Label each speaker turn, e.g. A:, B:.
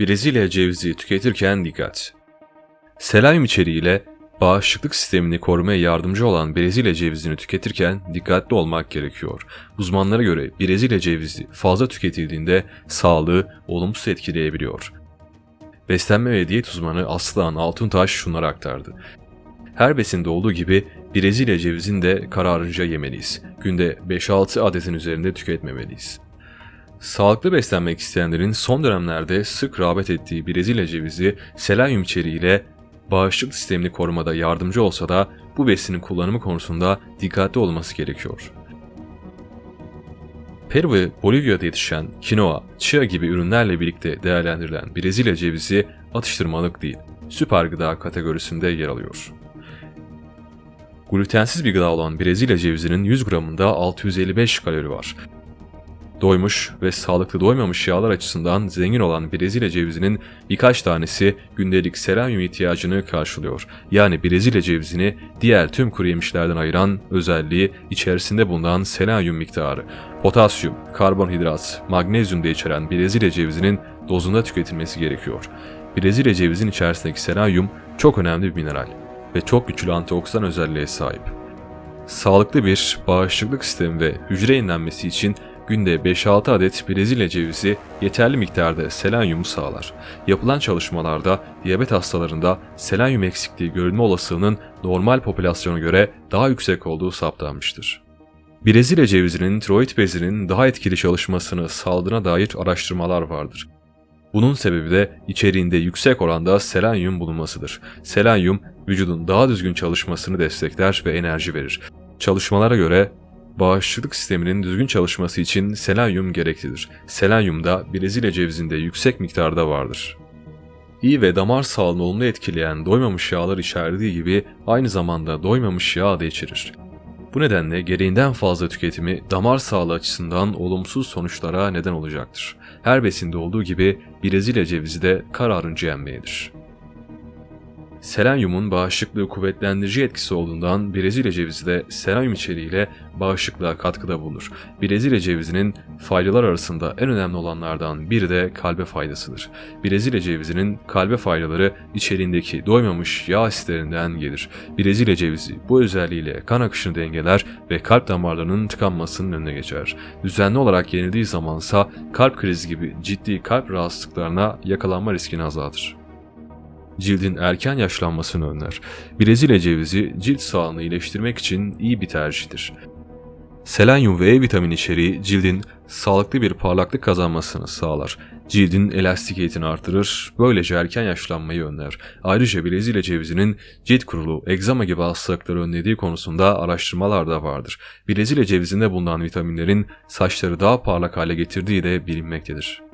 A: Brezilya cevizi tüketirken dikkat. Selenyum içeriğiyle bağışıklık sistemini korumaya yardımcı olan Brezilya cevizini tüketirken dikkatli olmak gerekiyor. Uzmanlara göre Brezilya cevizi fazla tüketildiğinde sağlığı olumsuz etkileyebiliyor. Beslenme ve diyet uzmanı Aslan Altuntaş şunları aktardı. Her besinde olduğu gibi Brezilya cevizini de kararınca yemeliyiz. Günde 5-6 adetin üzerinde tüketmemeliyiz. Sağlıklı beslenmek isteyenlerin son dönemlerde sık rağbet ettiği Brezilya cevizi selenyum içeriğiyle bağışıklık sistemini korumada yardımcı olsa da bu besinin kullanımı konusunda dikkatli olması gerekiyor. Peru ve Bolivya'da yetişen kinoa, chia gibi ürünlerle birlikte değerlendirilen Brezilya cevizi atıştırmalık değil, süper gıda kategorisinde yer alıyor. Glutensiz bir gıda olan Brezilya cevizinin 100 gramında 655 kalori var. Doymuş ve sağlıklı doymamış yağlar açısından zengin olan Brezilya cevizinin birkaç tanesi gündelik selenyum ihtiyacını karşılıyor. Yani Brezilya cevizini diğer tüm kuru yemişlerden ayıran özelliği içerisinde bulunan selenyum miktarı. Potasyum, karbonhidrat, magnezyum da içeren Brezilya cevizinin dozunda tüketilmesi gerekiyor. Brezilya cevizinin içerisindeki selenyum çok önemli bir mineral ve çok güçlü antioksidan özelliğe sahip. Sağlıklı bir bağışıklık sistemi ve hücre yenilenmesi için günde 5-6 adet Brezilya cevizi yeterli miktarda selenyumu sağlar. Yapılan çalışmalarda diyabet hastalarında selenyum eksikliği görülme olasılığının normal popülasyona göre daha yüksek olduğu saptanmıştır. Brezilya cevizinin tiroid bezinin daha etkili çalışmasını sağladığına dair araştırmalar vardır. Bunun sebebi de içeriğinde yüksek oranda selenyum bulunmasıdır. Selenyum vücudun daha düzgün çalışmasını destekler ve enerji verir. Çalışmalara göre bağışıklık sisteminin düzgün çalışması için selenyum gereklidir. Selenyum da Brezilya cevizinde yüksek miktarda vardır. İyi ve damar sağlığını olumlu etkileyen doymamış yağlar içerdiği gibi aynı zamanda doymamış yağ da içerir. Bu nedenle gereğinden fazla tüketimi damar sağlığı açısından olumsuz sonuçlara neden olacaktır. Her besinde olduğu gibi Brezilya cevizi de kararınca yenmelidir. Selenyumun bağışıklığı kuvvetlendirici etkisi olduğundan Brezilya cevizi de selenyum içeriğiyle bağışıklığa katkıda bulunur. Brezilya cevizinin faydalar arasında en önemli olanlardan biri de kalbe faydasıdır. Brezilya cevizinin kalbe faydaları içeriğindeki doymamış yağ asitlerinden gelir. Brezilya cevizi bu özelliğiyle kan akışını dengeler ve kalp damarlarının tıkanmasının önüne geçer. Düzenli olarak yenildiği zamansa kalp krizi gibi ciddi kalp rahatsızlıklarına yakalanma riskini azaltır cildin erken yaşlanmasını önler. Brezilya cevizi cilt sağlığını iyileştirmek için iyi bir tercihtir. Selenyum ve E vitamini içeriği cildin sağlıklı bir parlaklık kazanmasını sağlar. Cildin elastikiyetini artırır, böylece erken yaşlanmayı önler. Ayrıca Brezilya cevizinin cilt kurulu, egzama gibi hastalıkları önlediği konusunda araştırmalar da vardır. Brezilya cevizinde bulunan vitaminlerin saçları daha parlak hale getirdiği de bilinmektedir.